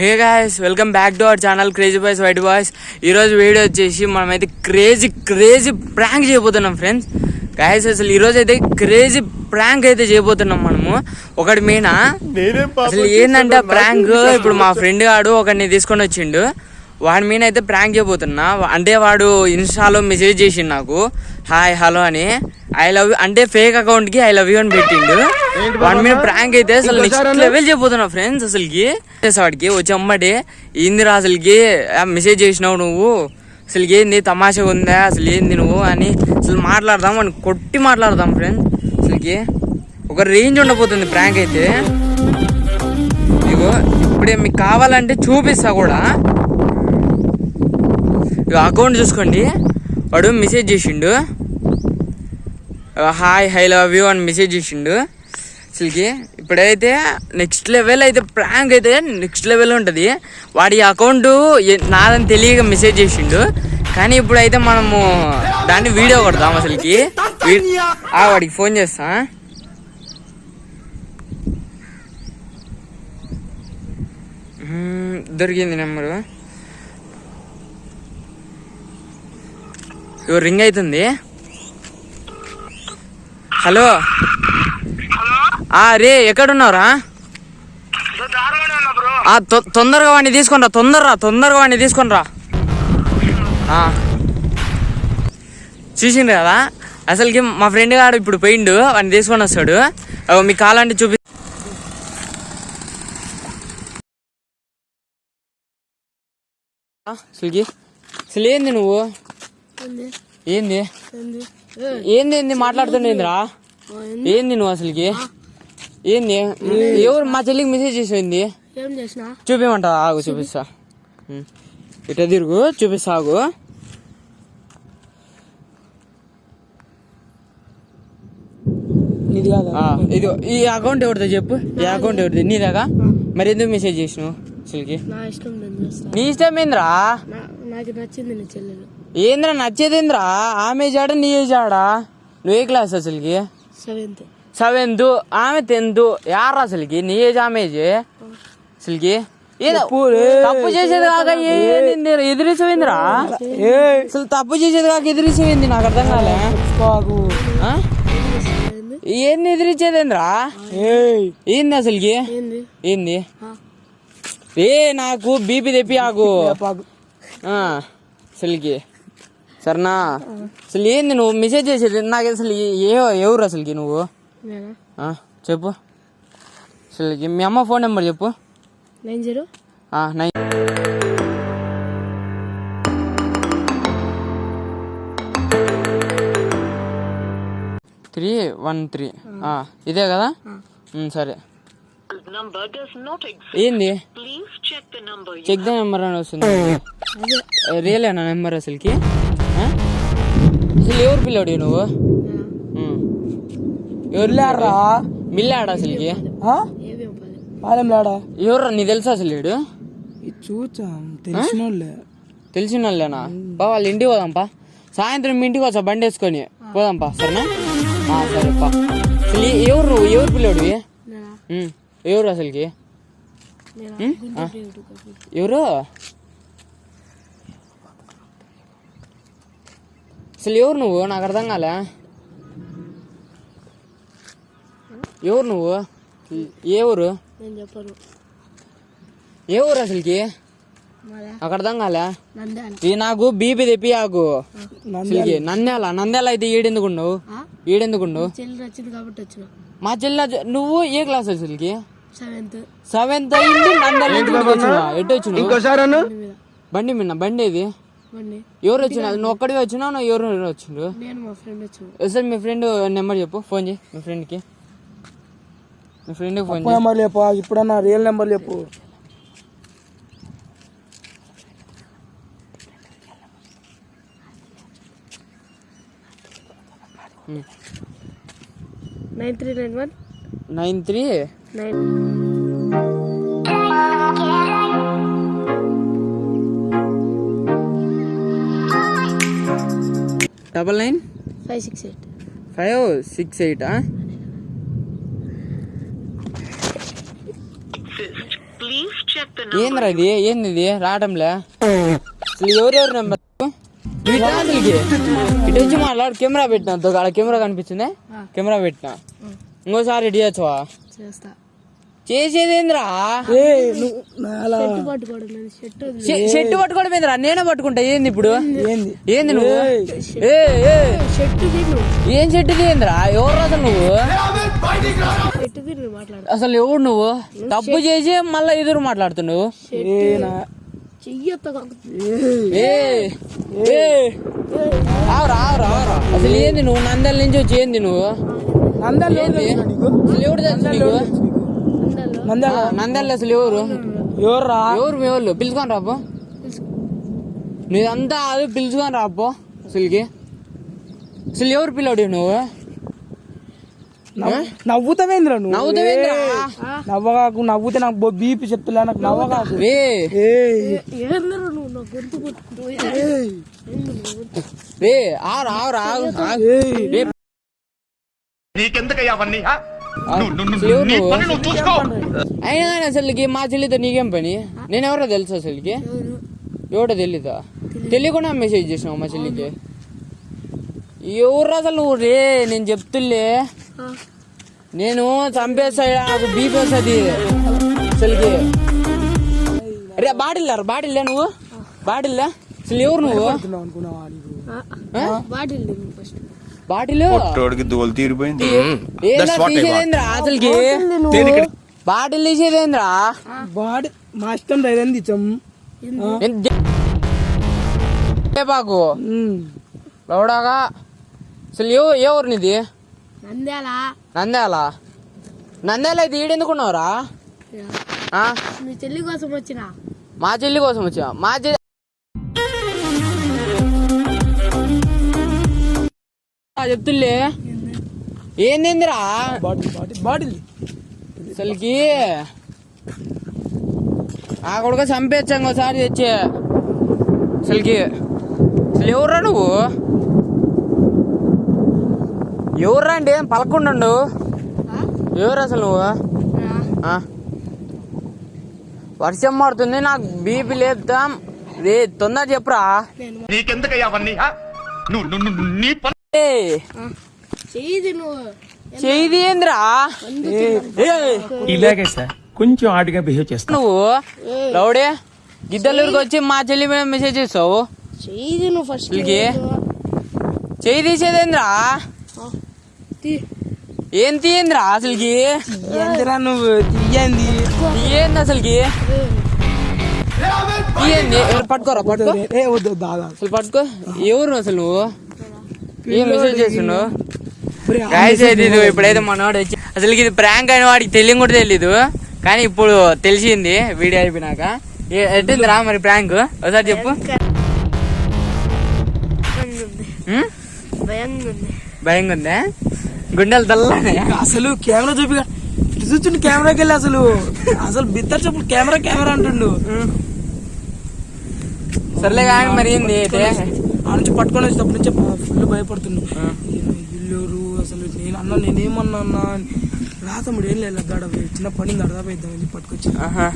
Hey guys welcome back to our channel crazy boys white boys ఈరోజు video వచ్చేసి మనమైతే crazy crazy prank చేయబోతున్నాం friends guys అసలు ఈరోజు అయితే క్రేజీ ప్రాంక్ అయితే చేయబోతున్నాం మనము. ఒకటి మీన అసలు ఏంటంటే ప్రాంక్ ఇప్పుడు మా ఫ్రెండ్ గాడు ఒకడిని తీసుకొని వచ్చిండు. వాడి మీద అయితే ప్రాంక్ చేయబోతున్నా. అంటే వాడు ఇన్స్టాలో మెసేజ్ చేసిండు నాకు. హాయ్ హలో అని. ఐ లవ్ అంటే ఫేక్ అకౌంట్కి ఐ లవ్ యూ అని పెట్టిండు. వాడి మీద ప్రాంక్ అయితే అసలు నెక్స్ట్ లెవెల్ చేయబోతున్నా ఫ్రెండ్స్ అసలుకి? వాడికి. వచ్చి అమ్మడి ఏందిరా అసలుకి? మెసేజ్ చేసినావు నువ్వు? అసలు ఏంది తమాషగా ఉందా? అసలు ఏంది నువ్వు? అని అసలు మాట్లాడదాం అని కొట్టి మాట్లాడదాం ఫ్రెండ్స్ అసలుకి ఒక రేంజ్ ఉండబోతుంది ప్రాంక్ అయితే. ఇగో ఇప్పుడే మీకు కావాలంటే చూపిస్తా కూడా. అకౌంట్ చూసుకోండి. వాడు మెసేజ్ చేసిండు. హాయ్ హై లవ్ యూ అని మెసేజ్ చేసిండు. అసలుకి ఇప్పుడైతే నెక్స్ట్ లెవెల్ అయితే ప్రాంక్ అయితే నెక్స్ట్ లెవెల్ ఉంటుంది. వాడి అకౌంట్ నాదని తెలియక మెసేజ్ చేసిండు. కానీ ఇప్పుడైతే మనము దాన్ని వీడియో కొడదాం అసలుకి. వీ- వాడికి ఫోన్ చేస్తా. దొరికింది నెంబరు. ఇగో రింగ్ అవుతుంది. హలో. ఆ రే తొ- తొందరగా వాడిని తీసుకొనిరా తొందరరా తొందరగా వాడిని తీసుకొనిరా. ఆ. చూసిండు కదా? అసలుకి మా ఫ్రెండ్ గాడు ఇప్పుడు పోయిండు వాడిని తీసుకొని వస్తాడు. అగో మీకు కావాలంటే చూపి అసలుకి అసలు ఏంది నువ్వు? ఏంది? ఏంది ఏంది మాట్లాడుతుండేందిరా ఏంది నువ్వు అసలుకి? ఏంది? ఎవరు మా చెల్లికి మెసేజ్ చేసింది చూపించమంటా ఆగు చూపిస్తా. ఇట తిరుగు చూపిస్తా ఆగు. నీది కాదా? ఆ, ఇది ఈ అకౌంట్ ఎవరిదో చెప్పు. ఈ అకౌంట్ ఎవరిది? నీదాగా మరి ఎందుకు మెసేజ్ చేసినావు అసలుకి? నా ఇష్టం ఏంద్రా? నాకు నచ్చింది నీ చెల్లెలు. ఏంద్రా నచ్చేదేంద్రా? ఆమె జాడ నీ జాడా? నువ్వు ఏ క్లాస్ అసలుకి? సెవెంత్. సెవెంత్? ఆమె టెన్త్. యారా అసలుకి? నీ ఏజ్ ఆమె ఏజ్ అసలుకి? ఏదో తప్పు చేసేది కాక ఏంది ఎదిరిసేవిందిరా అసలు తప్పు చేసేది కాక ఎదిరిసేవింది నాకు అర్థం కాలే. ఆ? ఏంది ఎదిరించేదేంద్రా ఏంది అసలుకి? ఏంది? ఏ నాకు బీపీ తెప్పి ఆగు ఆ, అసలుకి. సరేనా? అసలు ఏంది నువ్వు మెసేజ్ చేసేది? నాకు అసలు ఏ ఎవరు అసలుకి నువ్వు? చెప్పు. అసలుకి మీ అమ్మ ఫోన్ నెంబర్ చెప్పు. Nine zero? ఆ, నైన్ త్రీ వన్ త్రీ. ఆ, ఇదే కదా? సరే. ఏంది? చెక్ ద నెంబర్ అని వస్తుంది. రియలేనా నెంబర్ అసలుకి? అసలు ఎవరు పిల్లాడు నువ్వు. ఎవరు లేరా? మిల్లాడు అసలుకి? పాలెంలాడా ఎవరు నీ తెలుసా అసలు ఇది చూచాం తెలిసిన వాళ్ళే తెలిసిన వాళ్ళేనా బా వాళ్ళ ఇంటికి పోదాంపా సాయంత్రం మీ ఇంటికి వచ్చా బండి వేసుకొని? పోదాంపా సరేనా? ఆ, సరే పా. అసలు ఏ- ఎవరు నువ్వు ఎవరు ఉమ్, ఎవరు అసలుకి? ఎవరు? అసలు ఎవరు నువ్వు? నాకు అర్థం కాలే. ఎవరు నువ్వు? ఏ ఊరు? ఏ ఊరు అసలుకి? నాకు అర్థం కాలే. ఇది నాకు బీపీ తెప్పి ఆకు అసలుకి నంద్యాల నంద్యాల అయితే కాబట్టి వచ్చిన. మా చెల్ల నువ్వు ఏ క్లాస్ అసలుకి? సెవెంత్. సెవెంత్ అయింది నంద్యాల వచ్చినా ఎటు వచ్చినావు? బండి మిన్న బండి ఏది బండి ఎవరు వచ్చినా? నువ్వు ఒక్కడివి వచ్చినావు నువ్వు ఎవరు వచ్చిండు నేను మా ఫ్రెండ్ వచ్చాను. సార్ మీ ఫ్రెండ్ నెంబర్ చెప్పు. ఫోన్ చేయి మీ ఫ్రెండ్కి. మీ ఫ్రెండ్కి ఫోన్ చేయి. నెంబర్ లేపు ఇప్పుడన్నా రియల్ నెంబర్ లేపు nine three nine one. Nine three? Nine. Double nine five six eight five six eight exist. Please check the ఏంద్రా ఇది ఏంది ఇది రావడంలే అసలు ఎవరెవరు నెంబర్ ఇటు వచ్చి మాట్లాడు కెమెరా పెట్టినా ఆడ కెమెరా కనిపించింది కెమెరా పెట్టినా ఇంకోసారి రెడీ చేయొచ్చువా చేస్తా చేసేదేంద్రా? షర్ట్ పట్టుకోవడం ఏంద్రా? నేనే పట్టుకుంటా ఏంది ఇప్పుడు? ఏంది? ఏంది నువ్వు? ఏ చెట్టు ఏంద్రా ఎవరు అసలు నువ్వు? షర్ట్ తిను మాట్లాడు. అసలు ఎవరు నువ్వు? తప్పు చేసి మళ్ళీ ఎదురు మాట్లాడుతున్నావు? అసలు ఏంది నువ్వు? నందల నుంచి వచ్చి ఏంది నువ్వు? నందాలు ఏంది? అసలు ఎవరు తెలుసు నీకు? నందాల ఆ, నంద్యాల అసలు ఎవరు? ఎవర్రా? ఎవరు మీ వాళ్ళు? పిలుచుకొని రాపో. నీదంతా అది పిలుచుకొని రాపో అసలుకి. అసలు ఎవరు పిల్లడు నువ్వు? నవ్వుతావేంద్రా నువ్వు? నవ్వుతావేంద్రా? నవ్వగాకు నవ్వుతే నాకు బీపీ చెప్తున్నా నాకు నవ్వగాకు. రే ఏ. ఏందరూ నువ్వు? నా గొంతు పట్టుకుంటూ రే ఆరు ఆరు ఆగు ఆగు. రే నీకెందుకయ్యా అవన్నీ అయినా కానీ అసలుకి మా చెల్లితో నీకేం పని? నేను ఎవరో తెలుసు అసలుకి? ఎవడో తెలీదా? తెలియకుండా మెసేజ్ చేసినావు మా చెల్లికి. ఎవరు అసలు నువ్వు? రే నేను చెప్తులే. నేను చంపేస్తా నాకు బీపీ వస్తుంది. అసలుకి. రే బాటిల్ బాటిల్ నువ్వు. బాటిల్ అసలు ఎవరు నువ్వు? బాటిల్ ఫస్ట్ బాటిల్ తోడికి దోలు తీరిపోయింది. అసలుకి? బాటిల్ తీసేదేంద్రా? వాడి మా ఇష్టం రైదంది బాకు? లౌడాగా అసలు ఏ ఏ ఊరు నీది? నంద్యాల. నంద్యాల. నంద్యాల అయితే ఈడెందుకున్నావురా ఆ? నీ చెల్లి కోసం వచ్చిన. మా చెల్లి కోసం వచ్చా మా చెల్లి చెప్తులే. ఏందిరా బాటిల్ అసలుకి ఆ కొడుక చంపేచ్చాం ఒకసారి తెచ్చి. అసలుకి అసలు ఎవర్రా నువ్వు? ఎవర్రా అండి? ఏం పలకుండు ఎవరు అసలు నువ్వు? ఆ? వర్షం పడుతుంది నాకు బీపీ రే తొందర చెప్పురా. నీకెందుకయ్యా అవన్నీ? నీ చెయ్యి నువ్వు. చేయి ఏంద్రా? ఇలాగే సార్ కొంచెం ఆడిగా బిహేవ్ చేస్తాను నువ్వు లౌడే గిద్దలూరుకి వచ్చి మా చెల్లి మీద మెసేజ్ చేస్తావు చెయ్యి నువ్వు ఫస్ట్ వీళ్ళకి? చేయి తీసేదేంద్రా ఏం తీయందిరా అసలుకి? ఏందిరా నువ్వు తీయంది. ఏంది అసలుకి? తీయండి ఎవరు పట్టుకోరా? పట్టుకో. అసలు పట్టుకో. ఎవరు అసలు? నువ్వు ఏం మెసేజ్ గాయస్ అయితే ఇది ఇప్పుడైతే మనవాడు వచ్చి అసలు ఇది ప్రాంక్ అయిన వాడికి తెలియని కూడా తెలీదు. కానీ ఇప్పుడు తెలిసింది వీడియో అయిపోయినాక. ఏ- ఎట్టిందిరా మరి ప్రాంక్? ఒకసారి చెప్పు? భయంగా ఉంది గుండెలు తల్లనే. అసలు కెమెరా చూపి ఇటు చూస్తుండు కెమెరాకి వెళ్ళి అసలు. అసలు బిత్తర్ చెప్పుడు కెమెరా కెమెరా అంటుండు. సర్లే కానీ మరి ఏంది అయితే? ఆ నుంచి పట్టుకొని వచ్చేటప్పుడు నుంచి ఫుల్ భయపడుతుండు. ఇల్లురు అసలు నేను అన్న నేనేమన్నా అన్నా అని. రా తమ్ముడు ఏం లేదు గడ చిన్న పని అర్థమైద్దామని పట్టుకొచ్చి ఆహా.